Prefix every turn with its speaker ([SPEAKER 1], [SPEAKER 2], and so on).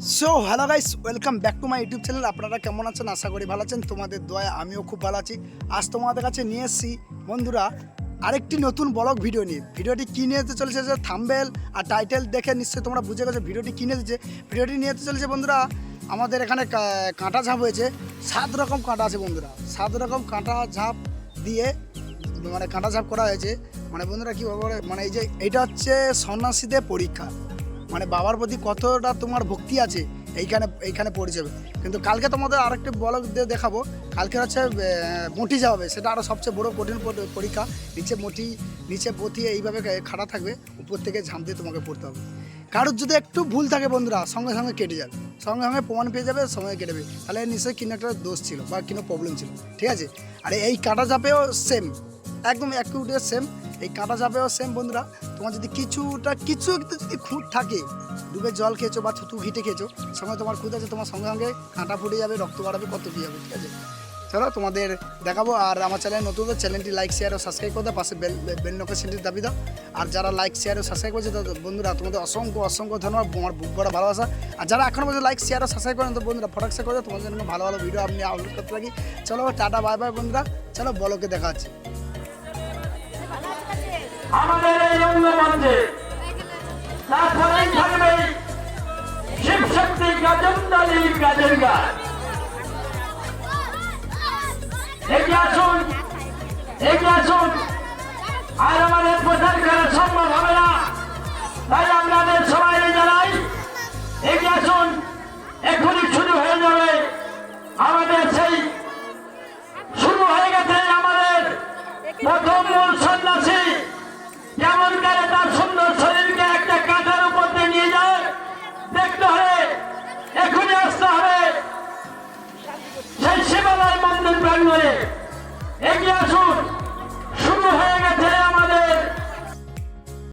[SPEAKER 1] So hello guys welcome back to my YouTube channel আপনারা কেমন আছেন? আশা করি ভালো আছেন। তোমাদের দয়া আমিও খুব ভালো আছি। আজ তোমাদের কাছে নিয়ে এসেছি, বন্ধুরা, আরেকটি নতুন ব্লগ ভিডিও নিয়ে। ভিডিওটি কী যেতে চলেছে যে থাম্বেল আর টাইটেল দেখে নিশ্চয়ই তোমরা বুঝে গেছো ভিডিওটি কিনে দিচ্ছে ভিডিওটি নিয়ে যেতে চলেছে, বন্ধুরা, আমাদের এখানে কা- কাঁটা ঝাঁপ হয়েছে। সাত রকম কাঁটা আছে, বন্ধুরা। সাত রকম কাঁটা ঝাঁপ দিয়ে মানে কাঁটা ঝাঁপ করা হয়েছে। মানে বন্ধুরা কী বলে মানে এই যে, এটা হচ্ছে সন্ন্যাসীদের পরীক্ষা। মানে বাবার প্রতি কতটা তোমার ভক্তি আছে, এইখানে এইখানে পড়ে যাবে। কিন্তু কালকে তোমাদের আরেকটি ব্লগ দেখাবো। কালকে হচ্ছে মটি যাবে সেটা আরও সবচেয়ে বড় কঠিন পরি- পরীক্ষা। নিচে মটি, নিচে বতিয়ে এইভাবে খাড়া থাকবে, উপর থেকে ঝাঁপ দিয়ে তোমাকে পড়তে হবে। কারোর যদি একটু ভুল থাকে বন্ধুরা, সঙ্গে সঙ্গে কেটে যাবে। সঙ্গে সঙ্গে প্রমাণ পেয়ে যাবে সময় কেটে যাবে। তাহলে নিশ্চয়ই কিনো একটা দোষ ছিল বা কোনো প্রবলেম ছিল। ঠিক আছে? আর এই কাটা চাপেও সেম একদম অ্যাকিউরেট সেম এই কাঁটা চাপেও সেম বন্ধুরা। তোমার যদি কিছুটা, কিছু যদি খুঁত থাকে, ডুবে জল খেয়েছো বা থুতু ঘিটে খেয়েছো, সঙ্গে তোমার খুঁত আছে, তোমার সঙ্গে সঙ্গে কাঁটা ফুটে যাবে, রক্ত বাড়াবে, কত কী যাবে ঠিক আছে? চলো তোমাদের দেখাবো, আর আমার চ্যানেল নতুন চ্যানেলটি লাইক শেয়ার ও সাবস্ক্রাইব করে দাও, পাশে বেল বেল নোটিফিকেশনটি দাবি দাও। আর যারা লাইক শেয়ার ও সাবস্ক্রাইব করেছে বন্ধুরা, তোমাদের অসংখ্য অসংখ্য ধন্যবাদ আমার বুক করা ভালোবাসা। আর যারা এখনও পর্যন্ত লাইক শেয়ার ও সাবস্ক্রাইব করেন, তো বন্ধুরা ফটাকসা করে তোমাদের জন্য ভালো ভালো ভিডিও আপনি আপলোড করতে থাকি। চলো, টাটা বাই বাই বন্ধুরা। চলো, বলোকে দেখা হচ্ছে।
[SPEAKER 2] আমাদের এই রঙ্গমঞ্চে তারপরেই থাকবে শিব শক্তি গজন্দালি গাজের গান এগিয়ে আসুন আর আমাদের প্রচার করা সম্ভব হবে না। তাই আপনাদের সবাই জানাই, এগিয়ে আসুন, এখনই শুরু হয়ে যাবে। আমাদের সেই শুরু হয়ে গেছে আমাদের প্রথম প্রাঙ্গণে এগিয়ে আসুন।